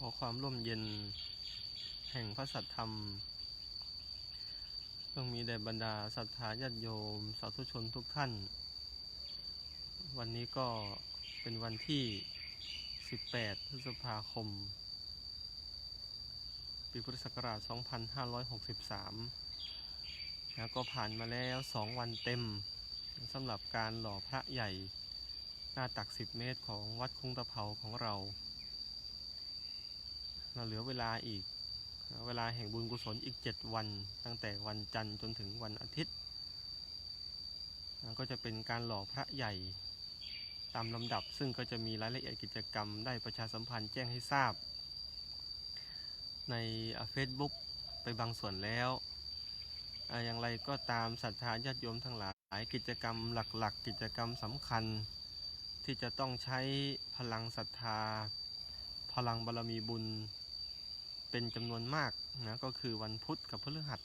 ขอความร่มเย็นแห่งพระสัทธรรมจงมีแด่บรรดาศรัทธาญาติโยม สาธุชนทุกท่าน วันนี้ก็เป็นวันที่ 18 พฤษภาคม ปีพุทธศักราช 2563 แล้วก็ผ่านมาแล้ว 2 วันเต็มสำหรับการหล่อพระใหญ่ หน้าตัก 10 เมตรของวัดคุ้งตะเภาของเรา เราเหลือเวลาอีก เวลาแห่งบุญกุศลอีก 7 วัน ตั้งแต่วันจันทร์จนถึงวันอาทิตย์ ก็จะเป็นการหล่อพระใหญ่ตามลำดับ ซึ่งก็จะมีรายละเอียดกิจกรรมได้ประชาสัมพันธ์แจ้งให้ทราบ ในเฟซบุ๊กไปบางส่วนแล้ว อย่างไรก็ตามศรัทธาญาติโยมทั้งหลายกิจกรรมหลักๆ กิจกรรมสำคัญ ที่จะต้องใช้พลังศรัทธา พลังบารมีบุญ เป็นจำนวนมากนะก็คือวันพุธกับพฤหัส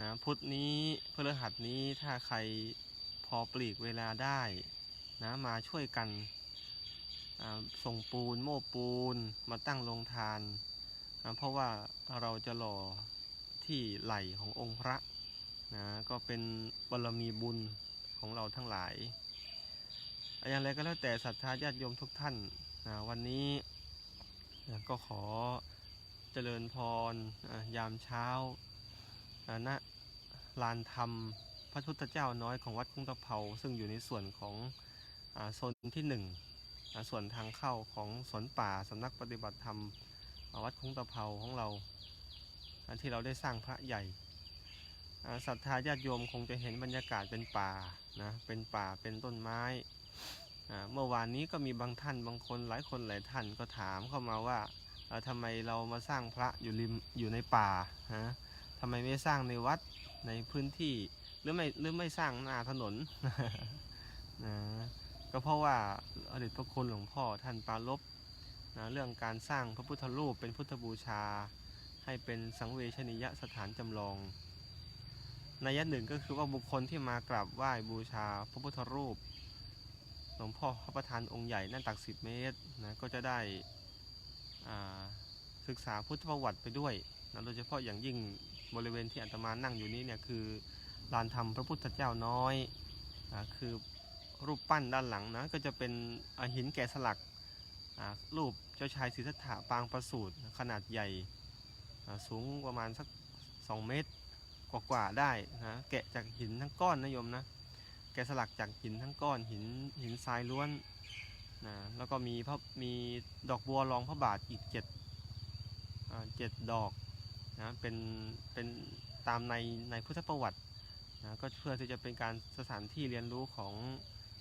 นะพุธนี้พฤหัสนี้ถ้าใครพอปลีกเวลาได้นะมาช่วยกันส่งปูนโม้ปูนมาตั้งโรงทานนะเพราะว่าเราจะหล่อที่ไหลขององค์พระนะก็เป็นบารมีบุญของเราทั้งหลายอย่างไรก็แล้วแต่ศรัทธาญาติโยมทุกท่านนะวันนี้นะก็ขอ เจริญพรยามเช้าณลานธรรมพระพุทธเจ้าน้อยของวัดคุ้งตะเภาซึ่งอยู่ในส่วนของโซนที่หนึ่งส่วนทางเข้าของสวนป่าสำนักปฏิบัติธรรมวัดคุ้งตะเภาของเราที่เราได้สร้างพระใหญ่ศรัทธาญาติโยมคงจะเห็นบรรยากาศเป็นป่านะเป็นป่าเป็นต้นไม้เมื่อวานนี้ก็มีบางท่านบางคนหลายคนหลายท่านก็ถามเข้ามาว่า ทำไมเรามาสร้างพระอยู่ริมอยู่ในป่าฮะทำไมไม่สร้างในวัดในพื้นที่หรือไม่หรือไม่สร้างหน้าถนนนะก็เพราะว่าอดีตพระคุณหลวงพ่อท่านปรารบนะเรื่องการสร้างพระพุทธรูปเป็นพุทธบูชา ให้เป็นสังเวชนียสถานจำลองนัยะหนึ่งก็คือว่าบุคคลที่มากราบไหว้บูชาพระพุทธรูปหลวงพ่อพระประธานองค์ใหญ่หน้าตัก10เมตรนะก็จะได้ ศึกษาพุทธประวัติไปด้วยนะโดยเฉพาะอย่างยิ่งบริเวณที่อาตมานั่งอยู่นี้เนี่ยคือลานธรรมพระพุทธเจ้าน้อยนะคือรูปปั้นด้านหลังนะก็จะเป็นอหินแกะสลักรูปเจ้าชายสิทธัตถะปางประสูติขนาดใหญ่สูงประมาณสัก 2 เมตรกว่าๆได้นะแกะจากหินทั้งก้อนนะโยมนะแกะสลักจากหินทั้งก้อนหินหินทรายล้วน นะแล้วก็มีพระมีดอกบัวรองพระบาทอีกเจ็ดเจ็ดดอกนะเป็นเป็นตามในในพุทธประวัตินะก็เพื่อที่จะเป็นการสถานที่เรียนรู้ของ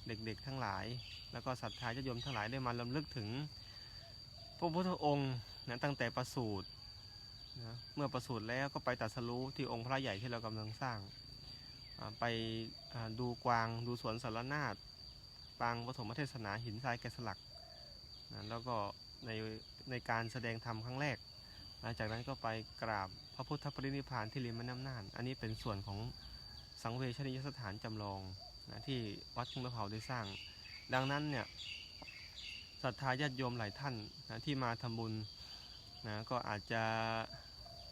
เด็กๆทั้งหลาย แล้วก็ศรัทธาญาติโยมทั้งหลายได้มาลำลึกถึงพระพุทธองค์นะตั้งแต่ประสูตินะเมื่อประสูติแล้วก็ไปตรัสรู้ที่องค์พระใหญ่ที่เรากำลังสร้าง ไปดูกวางดูสวนสารนาฏ ปางปฐมเทศนาหินทรายแกะสลักนะแล้วก็ในในการแสดงธรรมครั้งแรก หลังจากนั้นก็ไปกราบพระพุทธปรินิพพานที่ริมแม่น้ำน่าน อันนี้เป็นส่วนของสังเวชนียสถานจำลองนะที่วัดทุ่งมะเผาได้สร้าง ดังนั้นเนี่ยศรัทธาญาติโยมหลายท่านนะที่มาทำบุญนะก็อาจจะ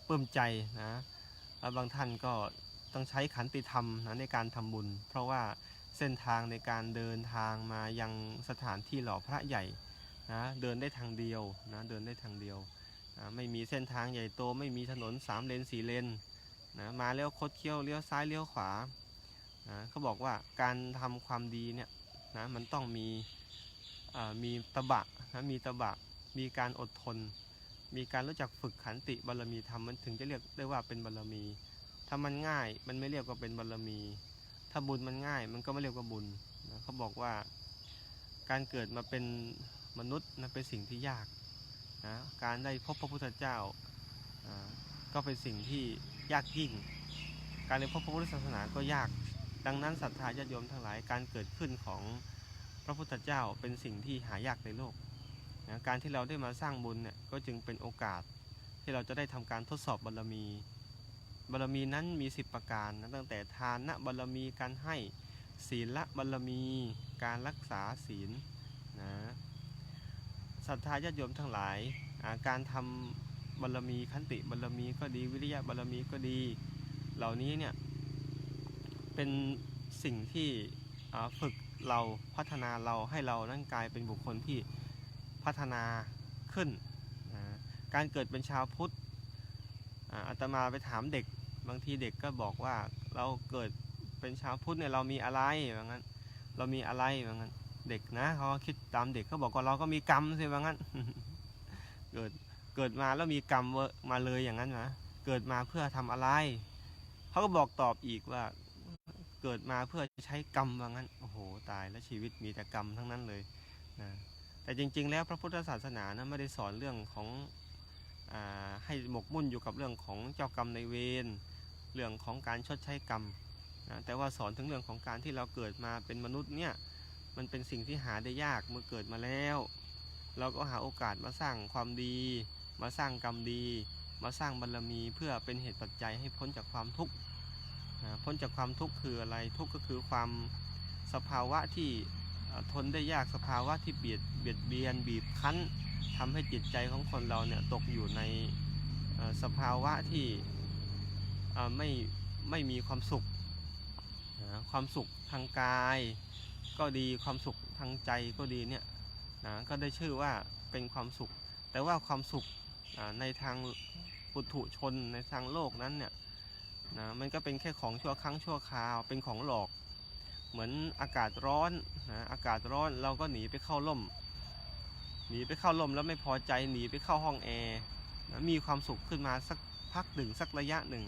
ปลื้มใจนะแล้วบางท่านก็ต้องใช้ขันติธรรมนะในการทำบุญ เพราะว่า เส้นทางในการเดินทางมายังสถานที่หล่อพระใหญ่นะเดินได้ทางเดียวนะเดินได้ทางเดียวนะไม่มีเส้นทางใหญ่โตไม่มีถนน3เลน4เลนนะมาแล้วคดเคี้ยวเลี้ยวซ้ายเลี้ยวขวานะเขาบอกว่าการทำความดีเนี่ยนะมันต้องมีมีตบะนะมีตบะมีการอดทน มีการรู้จักฝึกขันติบารมีธรรมมันถึงจะเรียกได้ว่าเป็นบารมีถ้ามันง่ายมันไม่เรียกว่าเป็นบารมี ถ้าบุญมันง่าย มันก็ไม่เรียกว่าบุญนะเขาบอกว่าการเกิดมาเป็นมนุษย์นะเป็นสิ่งที่ยากนะการได้พบพระพุทธเจ้าก็เป็นสิ่งที่ยากยิ่ง การได้พบพระพุทธศาสนาก็ยาก ดังนั้นศรัทธาญาติโยมทั้งหลายการเกิดขึ้นของพระพุทธเจ้าเป็นสิ่งที่หายากในโลกนะการที่เราได้มาสร้างบุญเนี่ยก็จึงเป็นโอกาสที่เราจะได้ทำการทดสอบบารมี บารมีนั้นมี 10 ประการนะตั้งแต่ทานนะบารมีการให้ศีลละบารมีการรักษาศีลนะศรัทธาญาติโยมทั้งหลายาการทำบารมีขันติบารมีก็ดีวิริยะบารมีก็ดี เหล่านี้เนี่ยเป็นสิ่งที่ฝึกเราพัฒนาเราให้เรานั้นกลายเป็นบุคคลที่พัฒนาขึ้นอ่าการเกิดเป็นชาวพุทธอ่าอาตมาไปถามเด็ก บางทีเด็กก็บอกว่าเราเกิดเป็นชาวพุทธเนี่ยเรามีอะไรว่างั้น เรามีอะไรว่างั้น เด็กนะเขาคิดตามเด็กเขาบอกว่าเราก็มีกรรมสิว่างั้น เกิดเกิดมาแล้วมีกรรมมาเลยอย่างนั้นนะเกิดมาเพื่อทำอะไร เขาก็บอกตอบอีกว่า เกิดมาเพื่อใช้กรรมว่างั้น โอ้โห ตายแล้วชีวิตมีแต่กรรมทั้งนั้นเลยนะแต่จริง ๆ แล้วพระพุทธศาสนานะไม่ได้สอนเรื่องของอให้หมกมุ่นอยู่กับเรื่องของเจ้ากรรมในเวร เรื่องของการชดใช้กรรมนะแต่ว่าสอนถึงเรื่องของการที่เราเกิดมาเป็นมนุษย์เนี่ยมันเป็นสิ่งที่หาได้ยากเมื่อเกิดมาแล้ว เราก็หาโอกาสมาสร้างความดี มาสร้างกรรมดี มาสร้างบารมีเพื่อเป็นเหตุปัจจัยให้พ้นจากความทุกข์นะพ้นจากความทุกข์คืออะไรทุกข์ก็คือความสภาวะที่ทนได้ยากสภาวะที่เบียดเบียดเบียนบีบคั้นทำให้จิตใจของคนเราเนี่ยตกอยู่ในสภาวะที่ ไม่ไม่มีความสุขนะความสุขทางกาย ก็ดีความสุขทางใจก็ดีเนี่ยนะก็ได้ชื่อว่าเป็นความสุข แต่ว่าความสุขในทางปุถุชนในทางโลกนั้นเนี่ยนะมันก็เป็นแค่ของชั่วครั้งชั่วคราวเป็นของหลอก เหมือนอากาศร้อนนะอากาศร้อนเราก็หนีไปเข้าร่ม หนีไปเข้าร่มแล้วไม่พอใจหนีไปเข้าห้องแอร์นะมีความสุขขึ้นมาสักพักหนึ่งสักระยะหนึ่ง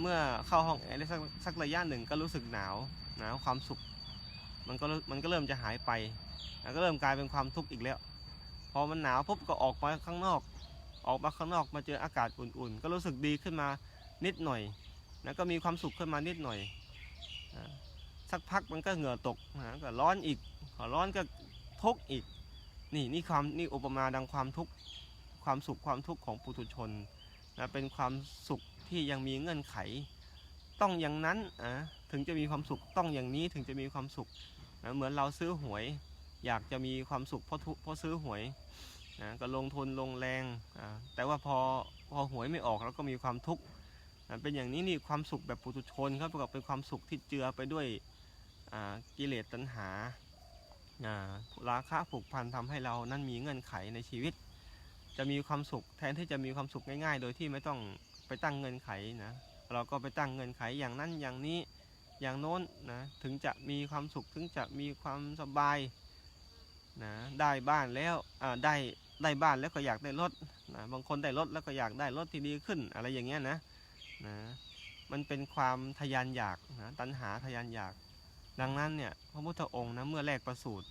เมื่อเข้าห้องแอร์ได้สักสักระยะหนึ่งก็รู้สึกหนาวหนาวความสุข มันก็มันก็เริ่มจะหายไปแล้วก็เริ่มกลายเป็นความทุกข์อีกแล้ว พอมันหนาวปุ๊บก็ออกมาข้างนอก ออกมาข้างนอกมาเจออากาศอุ่นๆ ก็รู้สึกดีขึ้นมานิดหน่อยนะก็มีความสุขขึ้นมานิดหน่อย สักพักมันก็เหงื่อตกนะก็ร้อนอีกพอร้อนก็ทุกข์อีก นี่นี่ความนี่อุปมาดังความทุกข์ความสุขความทุกข์ของปุถุชนนะเป็นความสุข ที่ยังมีเงื่อนไข ต้องอย่างนั้นอะถึงจะมีความสุขต้องอย่างนี้ถึงจะมีความสุขนะเหมือนเราซื้อหวย อยากจะมีความสุขเพราะเพราะซื้อหวยนะก็ลงทุนลงแรงอ่าแต่ว่าพอพอหวยไม่ออกเราก็มีความทุกข์นะเป็นอย่างนี้นี่ความสุขแบบปุถุชนครับประกอบเป็นความสุขที่เจือไปด้วยอ่ากิเลสตัณหาอ่าราคะผูกพันทำให้เรานั้นมีเงื่อนไขในชีวิต จะมีความสุขแทนที่จะมีความสุขง่าย ๆ โดยที่ไม่ต้อง ไปตั้งเงื่อนไขนะ เราก็ไปตั้งเงื่อนไขอย่างนั้นอย่างนี้อย่างโน้นนะถึงจะมีความสุขถึงจะมีความสบายนะได้บ้านแล้วได้ได้บ้านแล้วก็อยากได้รถนะบางคนได้รถแล้วก็อยากได้รถที่ดีขึ้นอะไรอย่างเงี้ยนะนะมันเป็นความทะยานอยากนะตัณหาทะยานอยาก ดังนั้นเนี่ยพระพุทธองค์นะเมื่อแรกประสูติ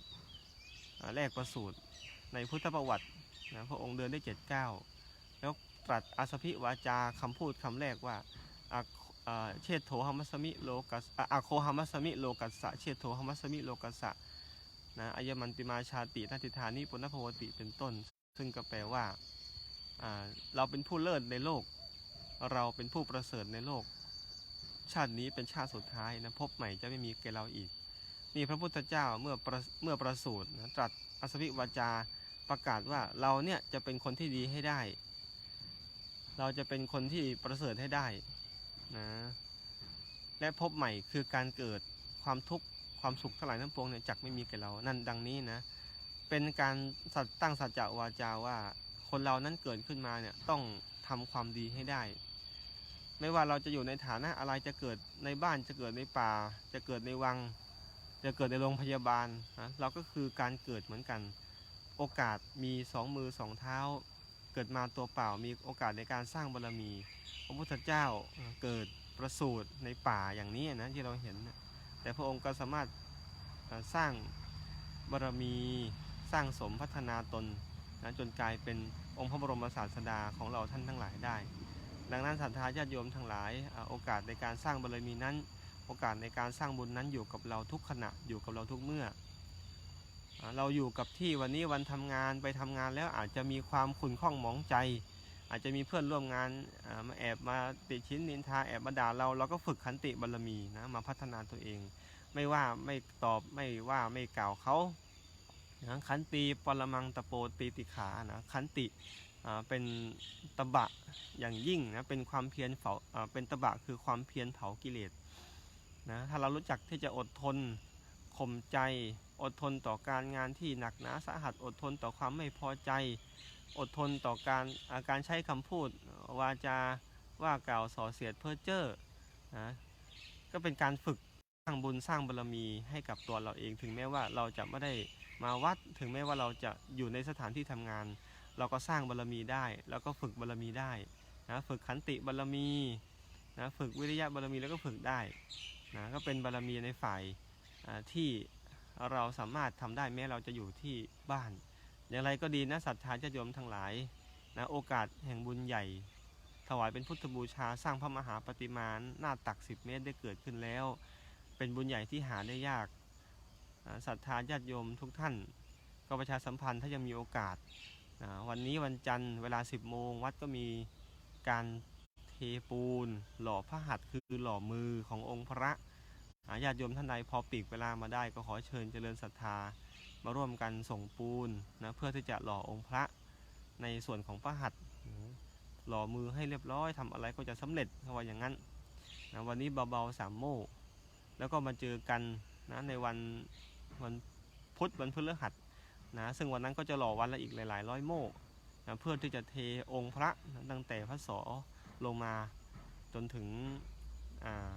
แรกประสูติในพุทธประวัตินะพระองค์เดินได้เจ็ดเก้า ตรัสอาสพิวาจาคำพูดคำแรกว่าเชษโถหัมสมิโลกัสอะอะโคหัมสมิโลกัสสะเชษโถหัมสมิโลกัสสะนะอายมันติมาชาตินาติธานิปุณณภวติเป็นต้น ซึ่งก็แปลว่าเราเป็นผู้เลิศในโลก เราเป็นผู้ประเสริฐในโลก ชาตินี้เป็นชาติสุดท้ายนะพบใหม่จะไม่มีแก่เราอีก นี่พระพุทธเจ้าเมื่อเมื่อประสูตินะตรัสอสวิวาจาประกาศว่าเราเนี่ยจะเป็นคนที่ดีให้ได้ เราจะเป็นคนที่ประเสริฐให้ได้นะและพบใหม่คือการเกิดความทุกข์ความสุขทั้งหลายทั้งปวงเนี่ยจักไม่มีแก่เรา นั่นดังนี้นะ เป็นการสัตตั้งสัจจะวาจาว่า คนเรานั้นเกิดขึ้นมาเนี่ยต้องทำความดีให้ได้ ไม่ว่าเราจะอยู่ในฐานะอะไรจะเกิดในบ้านจะเกิดในป่า จะเกิดในวัง จะเกิดในโรงพยาบาลนะเราก็คือการเกิดเหมือนกัน โอกาสมีสองมือสองเท้า เกิดมาตัวเปล่ามีโอกาสในการสร้างบารมี พระพุทธเจ้าเกิดประสูติในป่าอย่างนี้นะที่เราเห็นนะแต่พระองค์ก็สามารถเอ่อสร้างบารมีสร้างสมพัฒนาตนนะจนกลายเป็นองค์พระบรมศาสดาของเราท่านทั้งหลายได้ ดังนั้นศรัทธาญาติโยมทั้งหลายอ่าโอกาสในการสร้างบารมีนั้น โอกาสในการสร้างบุญนั้นอยู่กับเราทุกขณะอยู่กับเราทุกเมื่ออ่า เราอยู่กับที่วันนี้วันทำงานไปทำงานแล้วอาจจะมีความขุ่นข้องหมองใจ อาจจะมีเพื่อนร่วมงานมาแอบมาติชิ้นนินทาแอบมาด่าเราเราก็ฝึกขันติบารมีนะมาพัฒนาตัวเอง ไม่ว่าไม่ตอบไม่ว่าไม่กล่าวเขานะขันติปรมังตะโปตีติขานะขันติเป็นตบะอย่างยิ่งนะเป็นความเพียรเผาอ่าเป็นตบะคือความเพียรเผากิเลสนะถ้าเรารู้จักที่จะอดทน ข่มใจ อดทนต่อการงานที่หนักหนาสาหัส อดทนต่อความไม่พอใจ อดทนต่อการอาการใช้คำพูด วาจาว่ากล่าวส่อเสียดเพ้อเจ้อนะก็เป็นการฝึกสร้างบุญสร้างบารมีให้กับตัวเราเอง ถึงแม้ว่าเราจะไม่ได้มาวัด ถึงแม้ว่าเราจะอยู่ในสถานที่ทำงาน เราก็สร้างบารรมีได้ แล้วก็ฝึกบารรมีได้นะฝึกขันติบารรมีนะฝึกวิริยะบารรมีแล้วก็ฝึกได้นะก็เป็นบารรมีในฝ่าย ที่เราสามารถทำได้แม้เราจะอยู่ที่บ้าน อย่างไรก็ดีนะศรัทธาญาติโยมทั้งหลายนะโอกาสแห่งบุญใหญ่ ถวายเป็นพุทธบูชาสร้างพระมหาปฏิมาหน้าตัก 10 เมตรได้เกิดขึ้นแล้ว เป็นบุญใหญ่ที่หาได้ยากศรัทธาญาติโยมทุกท่าน ก็ประชาสัมพันธ์ถ้ายังมีโอกาสวันนี้วันจันทร์เวลา 10 โมงวัดก็มีการเทปูน หล่อพระหัตถ์คือหล่อมือขององค์พระ ญาติโยมท่านใดพอปีกเวลามาได้ก็ขอเชิญเจริญศรัทธา มาร่วมกันส่งปูนนะเพื่อที่จะหล่อองค์พระในส่วนของพระหัตถ์หล่อมือให้เรียบร้อยทำอะไรก็จะสำเร็จเขาว่าอย่างนั้นนะวันนี้เบาๆสามโมแล้วก็มาเจอกันนะในวันวันพุธวันพฤหัสนะซึ่งวันนั้นก็จะหล่อวันละอีกหลายๆ ร้อยโมนะเพื่อที่จะเทองค์พระนะตั้งแต่พระศอลงมาจนถึงอา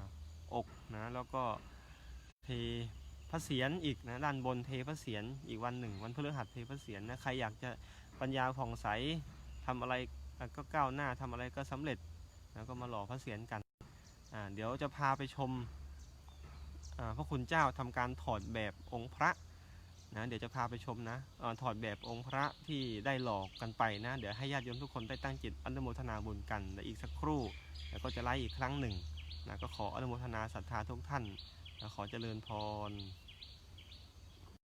อกนะแล้วก็เทพระเศียรอีกนะด้านบนเทพระเศียรอีกวันหนึ่ง วันพฤหัสเทพระเศียรนะใครอยากจะปัญญาผ่องใสทำอะไรก็ก้าวหน้าทำอะไรก็สำเร็จแล้วก็มาหล่อพระเศียรกันอ่าเดี๋ยวจะพาไปชมอ่าพระคุณเจ้าทำการถอดแบบองค์พระนะเดี๋ยวจะพาไปชมนะออถอดแบบองค์พระที่ได้หลอกกันไปนะ เดี๋ยวให้ญาติโยมทุกคนได้ตั้งจิตอนุโมทนาบุญกันและอีกสักครู่แล้วก็จะไล่อีกครั้งหนึ่ง นะก็ขออนุโมทนาศรัทธาทุกท่านนะขอเจริญพร